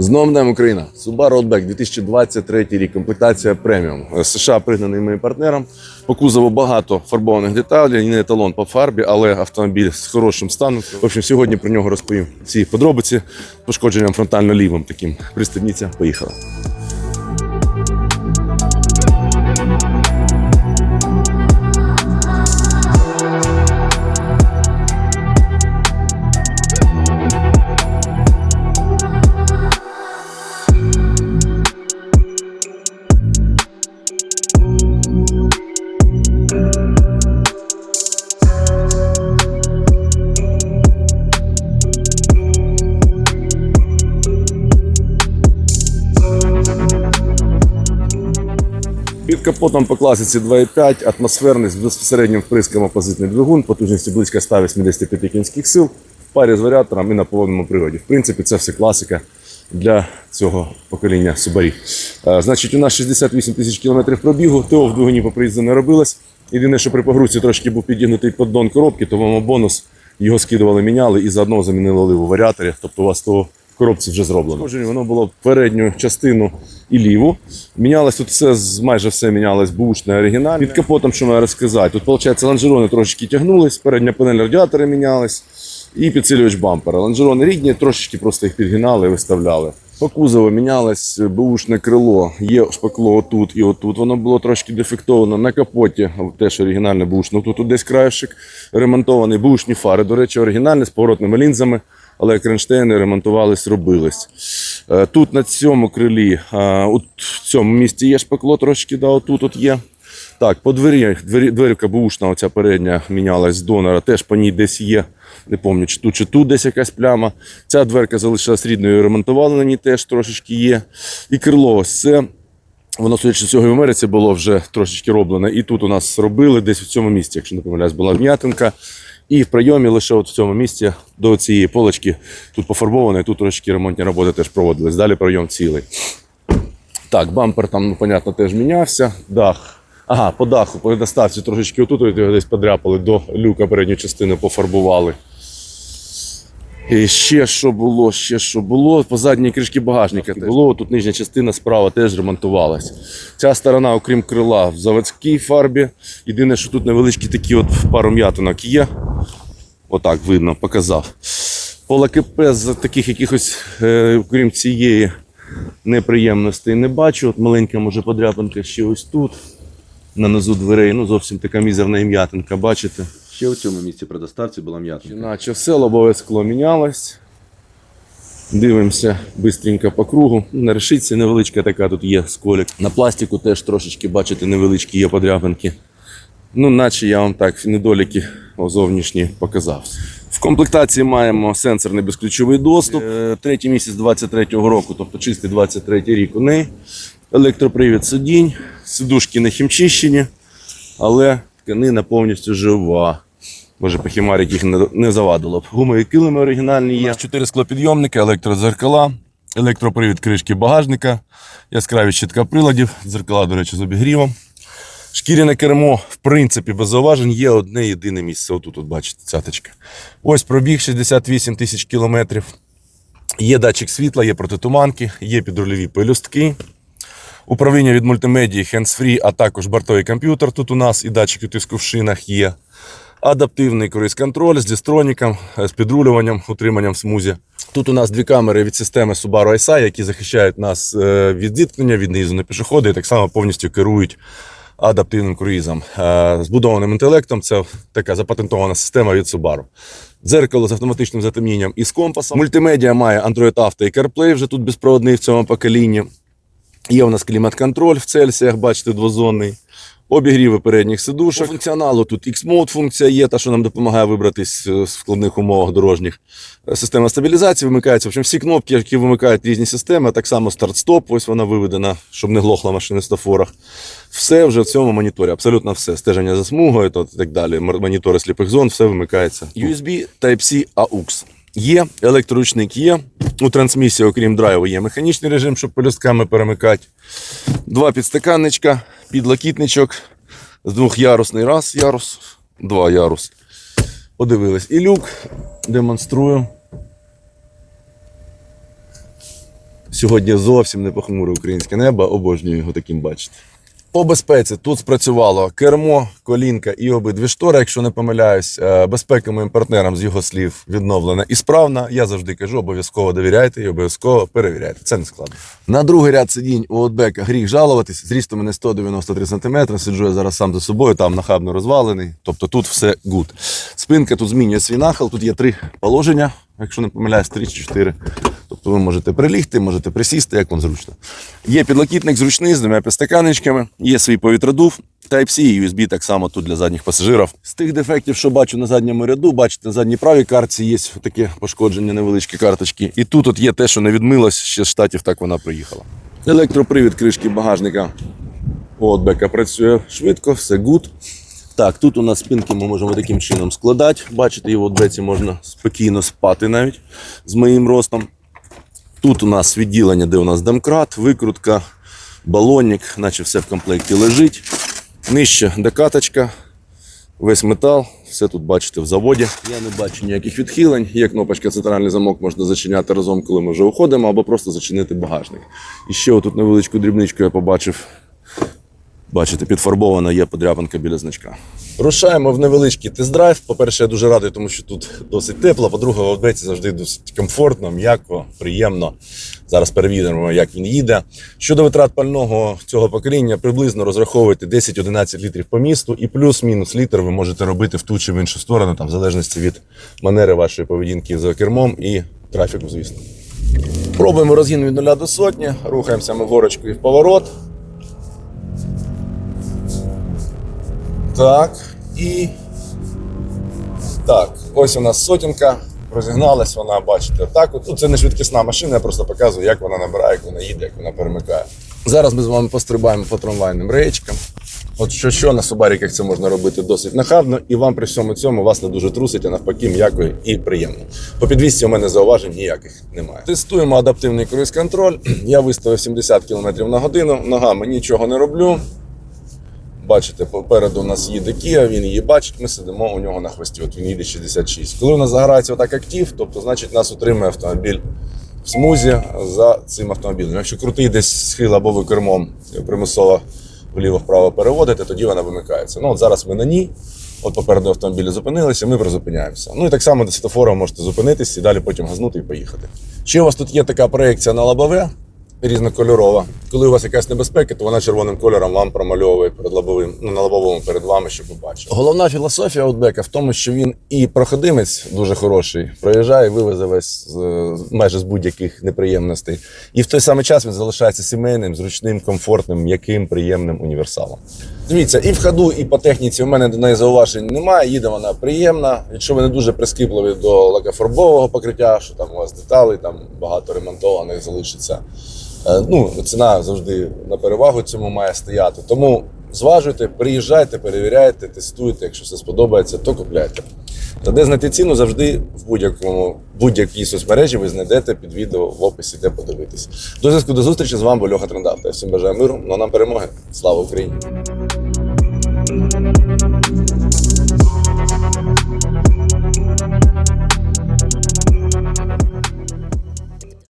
З новим днем Україна! Subaru Outback 2023 рік. Комплектація преміум. США пригнаний моїм партнером. По кузову багато фарбованих деталей, не еталон по фарбі, але автомобіль з хорошим станом. В общем, сьогодні про нього розповім ці подробиці пошкодженням фронтально-лівим таким. Пристебніться, поїхали. Під капотом по класиці 2,5, атмосферний з безпосереднім вприском опозитний двигун, потужністю близько 185 кінських сил, в парі з варіатором і на повному приводі. В принципі, це все класика для цього покоління Subaru. Е, Значить, у нас 68 тисяч кілометрів пробігу, ТО в двигуні по приїзду не робилось. Єдине, що при погрузці трошки був підігнутий поддон коробки, то вам бонус його скидували, міняли і заодно замінили оливу варіаторі. Тобто у вас того коробці вже зроблено. Схоже, Воно було передню частину і ліву. Мінялось тут все, майже все мінялось бушне, оригінальне. Під капотом, що маю розказати. Тут, виходить, лонжерони трошечки тягнулись, передня панель радіатора мінялась і підсилювач бампера. Лонжерони рідні, трошечки просто їх підгинали і виставляли. По кузову мінялось бушне крило, є шпакло отут і отут. Воно було трошки дефектовано на капоті, теж оригінальне бушне. Тут, тут десь краєшик ремонтований, бушні фари. До речі, оригінальні з поворотними лінзами, але кронштейни ремонтувались, робились. Е, Тут на цьому крилі, е, от в цьому місці є шпакло, трошки, да, отут от є. Так, по двері, двері дверка бушна, оця передня мінялась з донора, теж по ній десь є. Не пам'ятаю, чи тут, чи тут десь якась пляма. Ця дверка залишилась рідною, ремонтували на ній теж трошечки є. І крило ось це. Воно, судячи з цього, і в Америці було вже трошечки роблене. І тут у нас робили десь в цьому місці, якщо не помиляюсь, була вм'ятинка. І в прийомі лише от в цьому місці до цієї полочки тут пофарбовано, і тут трошечки ремонтні роботи теж проводились. Далі прийом цілий. Так, бампер там, ну, понятно, теж мінявся. Дах. Ага, по даху, по доставці трошечки отут його десь подряпали, до люка передню частину пофарбували. І ще що було, ще що було. По задній кришки багажника теж було. Тут нижня частина справа теж ремонтувалась. Ця сторона, окрім крила, в заводській фарбі. Єдине, що тут невеличкі такі от пару м'ятинок є. Отак видно, показав. По ЛКП з таких якихось, е, окрім цієї неприємностей, не бачу. От маленька може подряпинка ще ось тут, на низу дверей. Ну, зовсім така мізерна ім'ятинка, бачите? Ще у цьому місці при доставці була м'ятинка. Наче все лобове скло мінялось. Дивимося бистренько по кругу. На решітці невеличка така тут є сколік. На пластику теж трошечки, бачите, невеличкі є подряпинки. Ну, наче я вам так недоліки зовнішні показав. В комплектації маємо сенсорний безключовий доступ. Е, Третій місяць 23-го року, тобто чистий 23-й рік у неї. Електропривід сидінь, сидушки не хімчищені, але тканина повністю жива. Може, похімарить їх не, завадило б. Гумові килими оригінальні є. Чотири склопідйомники, електродзеркала, електропривід кришки багажника, яскраві щитка приладів, дзеркала, до речі, з обігрівом. Шкіряне кермо, в принципі, без зауважень є одне єдине місце. Отут, от бачите, цяточка. Ось пробіг 68 тисяч кілометрів. Є датчик світла, є протитуманки, є підрульові пелюстки. Управління від мультимедії, hands-free, а також бортовий комп'ютер тут у нас і датчики тиску в шинах є. Адаптивний круїз-контроль з дистроніком, е, з підрулюванням, утриманням в смузі. Тут у нас дві камери від системи Subaru ISI, які захищають нас е, від зіткнення, від наїзду на пішоходи і так само повністю керують адаптивним круїзом. Е, Збудованим інтелектом це така запатентована система від Subaru. Дзеркало з автоматичним затемнінням і з компасом. Мультимедіа має Android Auto і CarPlay, вже тут безпроводний в цьому поколінні. Є у нас клімат-контроль в Цельсіях, бачите, двозонний. Обігріви передніх сидушок. По функціоналу тут X-Mode функція є, та, що нам допомагає вибратись е, з складних умовах дорожніх. Е, Система стабілізації вимикається. В общем, всі кнопки, які вимикають різні системи, так само старт-стоп, ось вона виведена, щоб не глохла машина в стафорах. Все вже в цьому моніторі, абсолютно все. Стеження за смугою то, і так далі. Монітори сліпих зон, все вимикається. USB Type-C AUX. Є, електроручник є. У трансмісії, окрім драйву, є механічний режим, щоб пелюстками перемикати. Два підстаканничка, підлокітничок, з двохярусний раз ярус, два ярус. Подивились. І люк демонструю. Сьогодні зовсім не похмуре українське небо, обожнюю його таким бачити. По безпеці тут спрацювало кермо, колінка і обидві штори, якщо не помиляюсь. Е, Безпека моїм партнерам з його слів відновлена і справна. Я завжди кажу, обов'язково довіряйте і обов'язково перевіряйте. Це не складно. На другий ряд сидінь у Отбека гріх жалуватись. Зрістом мене 193 см. Сиджу я зараз сам за собою, там нахабно розвалений. Тобто тут все гуд. Спинка тут змінює свій нахил. Тут є три положення, якщо не помиляюсь, три чи чотири. Тобто ви можете прилігти, можете присісти, як вам зручно. Є підлокітник зручний з двома підстаканничками, є свій повітродув, Type-C і USB так само тут для задніх пасажирів. З тих дефектів, що бачу на задньому ряду, бачите, на задній правій картці є таке пошкодження, невеличкі карточки. І тут от є те, що не відмилось, ще з штатів так вона приїхала. Електропривід кришки багажника От бека працює швидко, все гуд. Так, тут у нас спинки ми можемо таким чином складати. Бачите, і в отбеці можна спокійно спати навіть з моїм ростом. Тут у нас відділення, де у нас домкрат, викрутка, балонник, наче все в комплекті лежить. Нижче докаточка, весь метал, все тут бачите в заводі. Я не бачу ніяких відхилень. Є кнопочка центральний замок, можна зачиняти разом, коли ми вже уходимо, або просто зачинити багажник. І ще отут невеличку дрібничку я побачив. Бачите, підфарбована є подряпинка біля значка. Рушаємо в невеличкий тест-драйв. По-перше, я дуже радий, тому що тут досить тепло. По-друге, в Одбеці завжди досить комфортно, м'яко, приємно. Зараз перевіримо, як він їде. Щодо витрат пального цього покоління, приблизно розраховуйте 10-11 літрів по місту, і плюс-мінус літр ви можете робити в ту чи в іншу сторону, там, в залежності від манери вашої поведінки за кермом і трафіку, звісно. Пробуємо розгін від 0 до сотні, рухаємося ми горочку і в поворот. Так, і. Так, ось у нас сотінка. Розігналась вона, бачите, так. Ну, це не швидкісна машина, я просто показую, як вона набирає, як вона їде, як вона перемикає. Зараз ми з вами пострибаємо по трамвайним реєчкам. От що, що на субаріках це можна робити досить нахабно, і вам при всьому цьому вас не дуже трусить, а навпаки, м'яко і приємно. По підвісці у мене зауважень ніяких немає. Тестуємо адаптивний круїз-контроль. Я виставив 70 км на годину. Ногами нічого не роблю. Бачите, попереду у нас їде Kia, він її бачить, ми сидимо у нього на хвості. От він їде 66. Коли у нас загорається отак актив, тобто значить нас утримує автомобіль в смузі за цим автомобілем. Якщо крутий десь схил або ви кермом примусово вліво-вправо переводите, тоді вона вимикається. Ну от зараз ми на ній. От попереду автомобілі зупинилися, ми призупиняємося. Ну і так само до світофора можете зупинитись і далі потім газнути і поїхати. Ще у вас тут є така проекція на лобове, різнокольорова. Коли у вас якась небезпека, то вона червоним кольором вам промальовує перед лобовим, ну на лобовому перед вами, щоб ви бачили. Головна філософія Outback в тому, що він і проходимець дуже хороший, проїжджає, вивезе весь майже з будь-яких неприємностей. І в той самий час він залишається сімейним, зручним, комфортним, м'яким, приємним універсалом. Дивіться, і в ходу, і по техніці у мене до неї зауважень немає. Їде вона приємна. Якщо ви не дуже прискіпливі до лакофарбового покриття, що там у вас деталей, там багато ремонтованих залишиться. Е, Ну, ціна завжди на перевагу цьому має стояти. Тому зважуйте, приїжджайте, перевіряйте, тестуйте. Якщо все сподобається, то купляйте. Та де знайти ціну, завжди в будь-якому будь-якій соцмережі ви знайдете під відео в описі, де подивитись. До зв'язку до зустрічі з вами був Льоха Трендавта. Я всім бажаю миру, ну а нам перемоги. Слава Україні!